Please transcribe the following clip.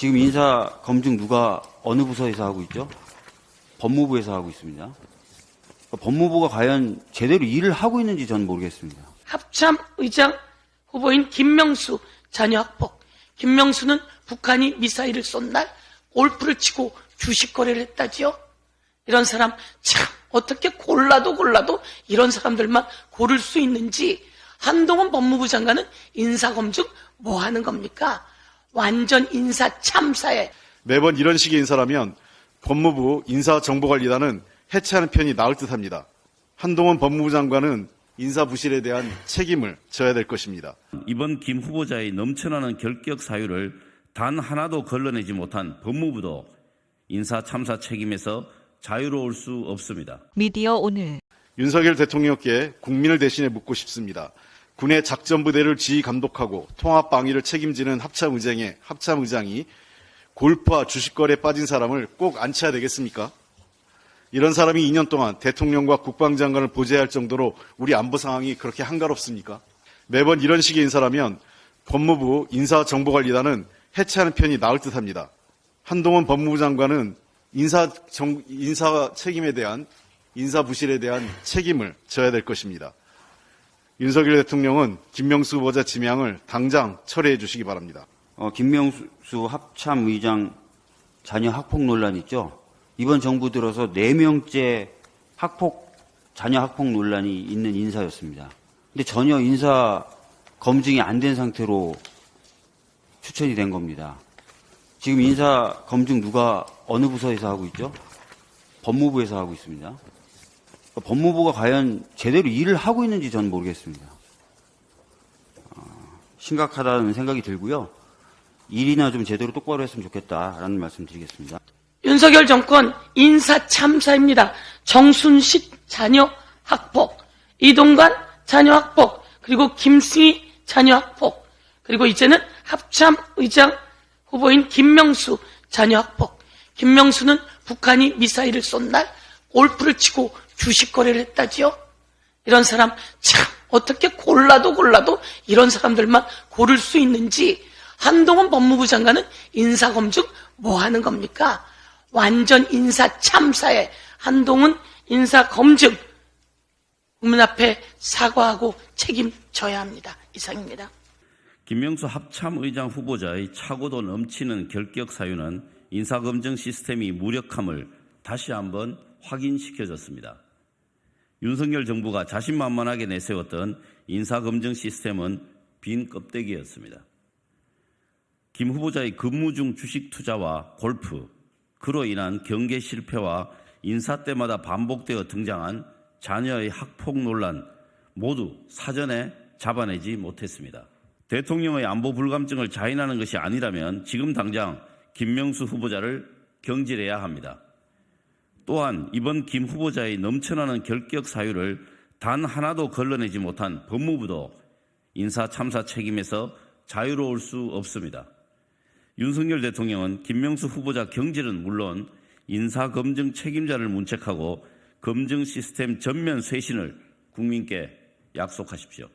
지금 인사 검증 누가 어느 부서에서 하고 있죠? 법무부에서 하고 있습니다. 법무부가 과연 제대로 일을 하고 있는지 저는 모르겠습니다. 합참 의장 후보인 김명수 자녀 학폭. 김명수는 북한이 미사일을 쏜 날 골프를 치고 주식 거래를 했다지요. 이런 사람 참 어떻게 골라도 골라도 이런 사람들만 고를 수 있는지 한동훈 법무부 장관은 인사검증 뭐 하는 겁니까? 완전 인사 참사에 매번 이런 식의 인사라면 법무부 인사정보관리단은 해체하는 편이 나을 듯합니다. 한동훈 법무부 장관은 인사 부실에 대한 책임을 져야 될 것입니다. 이번 김 후보자의 넘쳐나는 결격 사유를 단 하나도 걸러내지 못한 법무부도 인사 참사 책임에서 자유로울 수 없습니다. 미디어 오늘 윤석열 대통령께 국민을 대신해 묻고 싶습니다. 군의 작전부대를 지휘 감독하고 통합 방위를 책임지는 합참의장의 합참의장이 골프와 주식거래에 빠진 사람을 꼭 앉혀야 되겠습니까? 이런 사람이 2년 동안 대통령과 국방장관을 보좌할 정도로 우리 안보 상황이 그렇게 한가롭습니까? 매번 이런 식의 인사라면 법무부 인사정보관리단은 해체하는 편이 나을 듯 합니다. 한동훈 법무부 장관은 인사 정- 인사 책임에 대한 인사 부실에 대한 책임을 져야 될 것입니다. 윤석열 대통령은 김명수 후보자 지명을 당장 철회해 주시기 바랍니다. 어, 김명수 합참 의장 자녀 학폭 논란 있죠? 이번 정부 들어서 4명째 학폭, 자녀 학폭 논란이 있는 인사였습니다. 근데 전혀 인사 검증이 안 된 상태로 추천이 된 겁니다. 지금 인사 검증 누가 어느 부서에서 하고 있죠? 법무부에서 하고 있습니다. 그러니까 법무부가 과연 제대로 일을 하고 있는지 저는 모르겠습니다. 어, 심각하다는 생각이 들고요. 일이나 좀 제대로 똑바로 했으면 좋겠다라는 말씀 드리겠습니다. 윤석열 정권 인사 참사입니다. 정순식 자녀 학폭, 이동관 자녀 학폭, 그리고 김승희 자녀 학폭, 그리고 이제는 합참 의장 후보인 김명수 자녀 학폭. 김명수는 북한이 미사일을 쏜 날 골프를 치고 주식 거래를 했다지요. 이런 사람 참 어떻게 골라도 골라도 이런 사람들만 고를 수 있는지 한동훈 법무부 장관은 인사검증 뭐 하는 겁니까? 완전 인사 참사에 한동훈 인사검증 국민 앞에 사과하고 책임져야 합니다. 이상입니다. 김명수 합참의장 후보자의 차고도 넘치는 결격 사유는 인사검증 시스템이 무력함을 다시 한번 확인시켜줬습니다. 윤석열 정부가 자신만만하게 내세웠던 인사검증 시스템은 빈 껍데기였습니다. 김 후보자의 근무 중 주식 투자와 골프, 그로 인한 경계 실패와 인사 때마다 반복되어 등장한 자녀의 학폭 논란 모두 사전에 잡아내지 못했습니다. 대통령의 안보 불감증을 자인하는 것이 아니라면 지금 당장 김명수 후보자를 경질해야 합니다. 또한 이번 김 후보자의 넘쳐나는 결격 사유를 단 하나도 걸러내지 못한 법무부도 인사 참사 책임에서 자유로울 수 없습니다. 윤석열 대통령은 김명수 후보자 경질은 물론 인사 검증 책임자를 문책하고 검증 시스템 전면 쇄신을 국민께 약속하십시오.